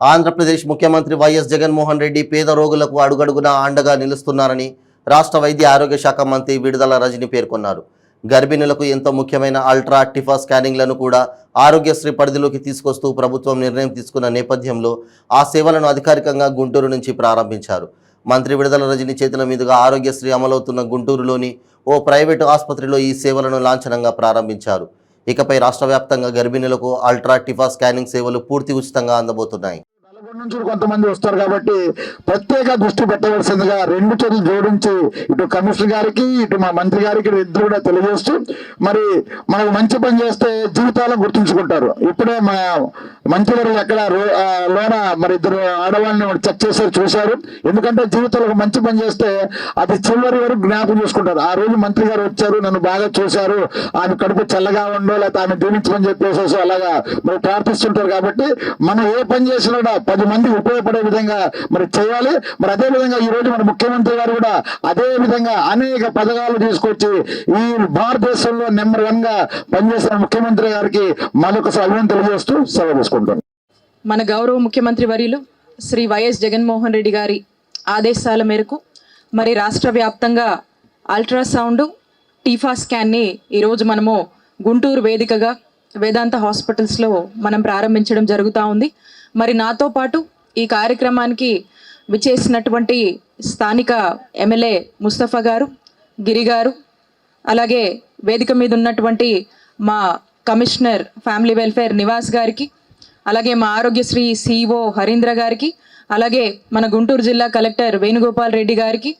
ఆంధ్రప్రదేశ్ ముఖ్యమంత్రి వైఎస్ జగన్మోహన్ రెడ్డి పేద రోగులకు అడుగడుగునా అండగా నిలుస్తున్నారని రాష్ట్ర వైద్య ఆరోగ్య శాఖ మంత్రి విడుదల రజని పేర్కొన్నారు. గర్భిణులకు ఎంతో ముఖ్యమైన అల్ట్రా టిఫా స్కానింగ్లను కూడా ఆరోగ్యశ్రీ పరిధిలోకి తీసుకొస్తూ ప్రభుత్వం నిర్ణయం తీసుకున్న నేపథ్యంలో ఆ సేవలను అధికారికంగా గుంటూరు నుంచి ప్రారంభించారు. మంత్రి విడుదల రజని చేతుల మీదుగా ఆరోగ్యశ్రీ అమలవుతున్న గుంటూరులోని ఓ ప్రైవేటు ఆసుపత్రిలో ఈ సేవలను లాంఛనంగా ప్రారంభించారు. ఇకపై రాష్ట్ర వ్యాప్తంగా గర్భిణులకు అల్ట్రా టిఫా స్కానింగ్ సేవలు పూర్తి ఉచితంగా అందబోతున్నాయి. నుంచి కొంతమంది వస్తారు కాబట్టి ప్రత్యేక దృష్టి పెట్టవలసిందిగా రెండు చర్యలు జోడించి ఇటు కమిషనర్ గారికి ఇటు మా మంత్రి గారికి ఇద్దరు కూడా తెలియజేస్తూ మరి మనకు మంచి పని చేస్తే జీవితాలను గుర్తుంచుకుంటారు. ఇప్పుడే మా మంత్రివర్యులు ఎక్కడ లోన మరి ఇద్దరు ఆడవాళ్ళని చెక్ చేశారు చూశారు. ఎందుకంటే జీవితంలో మంచి పని చేస్తే అది చివరి వరకు జ్ఞాపకం చేసుకుంటారు. ఆ రోజు మంత్రి గారు వచ్చారు నన్ను బాగా చూశారు. ఆమె కడుపు చల్లగా ఉండో లేకపోతే ఆమె దీవించమని చెప్పేసేసి అలాగా మరి ప్రార్థిస్తుంటారు కాబట్టి మనం ఏ పని చేసినా పది మంది ఉపయోగపడే విధంగా మరి చేయాలి. మరి అదే విధంగా ఈ రోజు మన ముఖ్యమంత్రి గారు కూడా అదే విధంగా అనేక పథకాలు తీసుకొచ్చి ఈ భారతదేశంలో నెంబర్ వన్గా పనిచేసిన ముఖ్యమంత్రి గారికి మరొకసారి అభినందన తెలియజేస్తూ సెలవు తీసుకుంటాను మన గౌరవ ముఖ్యమంత్రి వర్యులు శ్రీ వైఎస్ జగన్మోహన్ రెడ్డి గారి ఆదేశాల మేరకు మరి రాష్ట్ర వ్యాప్తంగా అల్ట్రాసౌండ్ టీఫా స్కాన్ని ఈరోజు మనము గుంటూరు వేదికగా వేదాంత హాస్పిటల్స్లో మనం ప్రారంభించడం జరుగుతూ ఉంది. మరి నాతో పాటు ఈ కార్యక్రమానికి విచేసినటువంటి స్థానిక ఎమ్మెల్యే ముస్తఫా గారు గిరి గారు అలాగే వేదిక మీద ఉన్నటువంటి మా కమిషనర్ ఫ్యామిలీ వెల్ఫేర్ నివాస్ గారికి అలాగే మా ఆరోగ్యశ్రీ సిఇఓ హరీంద్ర గారికి అలాగే మన గుంటూరు జిల్లా కలెక్టర్ వేణుగోపాల్ రెడ్డి గారికి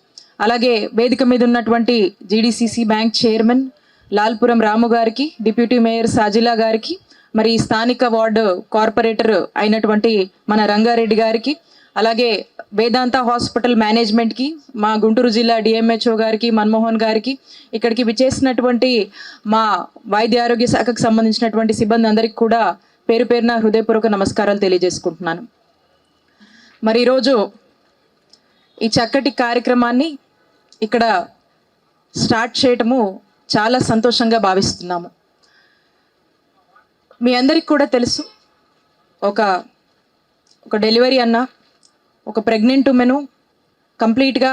అలాగే వేదిక మీద ఉన్నటువంటి GDCC bank chairman Lalpuram Ramu గారికి డిప్యూటీ మేయర్ సాజిలా గారికి మరి స్థానిక వార్డు కార్పొరేటర్ అయినటువంటి మన రంగారెడ్డి గారికి అలాగే వేదాంత హాస్పిటల్ మేనేజ్మెంట్కి మా గుంటూరు జిల్లా డిఎంహెచ్ఓ గారికి మన్మోహన్ గారికి ఇక్కడికి విచేసినటువంటి మా వైద్య ఆరోగ్య శాఖకు సంబంధించినటువంటి సిబ్బంది అందరికీ కూడా పేరు పేరున హృదయపూర్వక నమస్కారాలు తెలియజేసుకుంటున్నాను. మరి ఈరోజు ఈ చక్కటి కార్యక్రమాన్ని ఇక్కడ స్టార్ట్ చేయటము చాలా సంతోషంగా భావిస్తున్నాము. మీ అందరికి కూడా తెలుసు ఒక ఒక డెలివరీ అన్న ఒక ప్రెగ్నెంట్ ఉమెను కంప్లీట్గా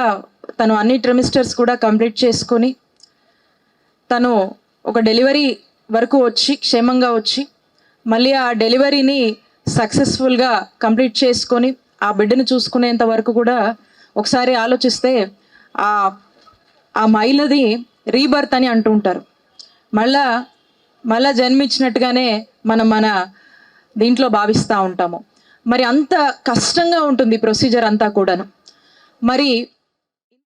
తను అన్ని ట్రిమిస్టర్స్ కూడా కంప్లీట్ చేసుకొని తను ఒక డెలివరీ వరకు వచ్చి క్షేమంగా వచ్చి మళ్ళీ ఆ డెలివరీని సక్సెస్ఫుల్గా కంప్లీట్ చేసుకొని ఆ బిడ్డను చూసుకునేంత వరకు కూడా ఒకసారి ఆలోచిస్తే ఆ ఆ మహిళది రీబర్త్ అని అంటుంటారు మళ్ళా మళ్ళా జన్మించినట్టుగానే మనం మన దీంట్లో భావిస్తూ ఉంటాము. మరి అంత కష్టంగా ఉంటుంది ప్రొసీజర్ అంతా కూడాను. మరి